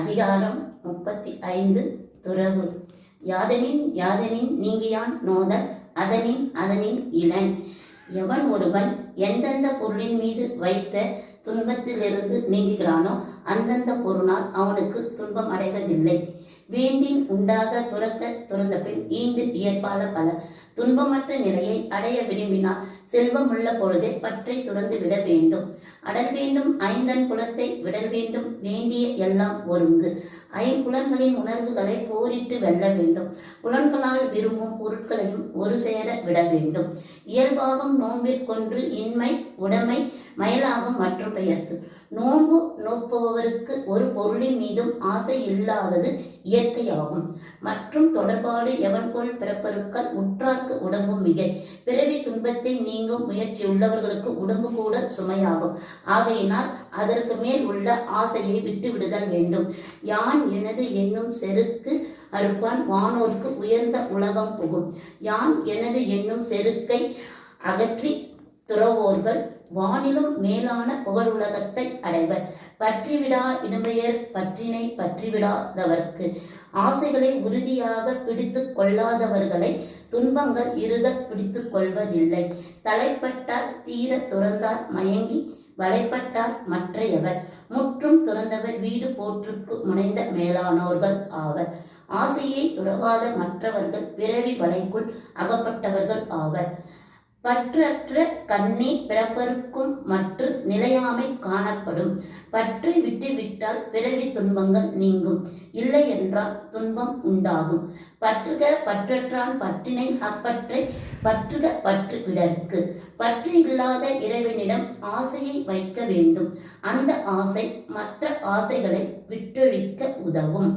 அதிகாரம் முப்பத்தி ஐந்து துறவு. யாதனின் யாதனின் நீங்கியான் நோத அதனின் அதனின் இளன். எவன் ஒருவன் எந்தெந்த பொருளின் மீது வைத்த துன்பத்திலிருந்து நீங்குகிறானோ அந்தந்த பொருளால் அவனுக்கு துன்பம் அடைவதில்லை. வேண்டின் உண்டாக துறக்க துறந்த பின் ஈண்டு இயற்பாளர் பல. துன்பமற்ற நிலையை அடைய விரும்பினால் செல்வமுள்ள பொழுதே பற்றை துறந்து விட வேண்டும். அடல் வேண்டும் ஐந்தன் புலத்தை விடல் வேண்டும் வேண்டிய எல்லாம் ஒருங்கு. ஐம்புலன்களின் உணர்வுகளை போரிட்டு வெல்ல வேண்டும். புலன்களால் விரும்பும் பொருட்களையும் ஒரு சேர விட வேண்டும். இயல்பாகும் நோம்பிற்கொன்று இன்மை உடைமை மயலாகும் மற்றும் பெயர்த்து. நோன்பு நோப்பவருக்கு ஒரு பொருளின் மீதும் ஆசை இல்லாதது இயற்கையாகும். மற்றும் தொடர்பாடு எவன்கொள் பிறப்பருக்கள் உள்ளவர்களுக்கு உடம்பும் மிகை. பிறவி துன்பத்தை நீங்கும் முயற்சி உள்ளவர்களுக்கு உடம்பு கூட சுமையாகும். ஆகையினால் அதற்கு மேல் உள்ள ஆசையை விட்டுவிடுதல் வேண்டும். யான் எனது என்னும் செருக்கு அறுப்பான் வானோர்க்கு உயர்ந்த உலகம் புகும். யான் எனது என்னும் செருக்கை அகற்றி துறவோர்கள் வானிலும் மேலான புகழுலகத்தை அடைவர். பற்றிவிடா இடும்பெயர் பற்றினை பற்றிவிடாதவர்க்கு. ஆசைகளை உறுதியாக பிடித்து கொள்ளாதவர்களை துன்பங்கள் இருக பிடித்து கொள்வதில்லை. தலைப்பட்டால் தீர துறந்தால் மயங்கி வலைப்பட்டால் மற்றையவர். முற்றும் துறந்தவர் வீடு போற்றுக்கு முனைந்த மேலானோர்கள் ஆவர். ஆசையை துறவாத மற்றவர்கள் பிறவி வலைக்குள் அகப்பட்டவர்கள் ஆவர். பற்றற்ற கண்ணே பிறப்பருக்கும் மற்ற நிலையாமை காணப்படும். பற்றை விட்டுவிட்டால் பிறவி துன்பங்கள் நீங்கும். இல்லை என்றால் துன்பம் உண்டாகும். பற்றுக பற்றற்றான் பற்றினை அப்பற்றை பற்றுக பற்று விடற்கு பற்று இல்லாத இறைவனிடம் ஆசையை வைக்க வேண்டும். அந்த ஆசை மற்ற ஆசைகளை விட்டொழிக்க உதவும்.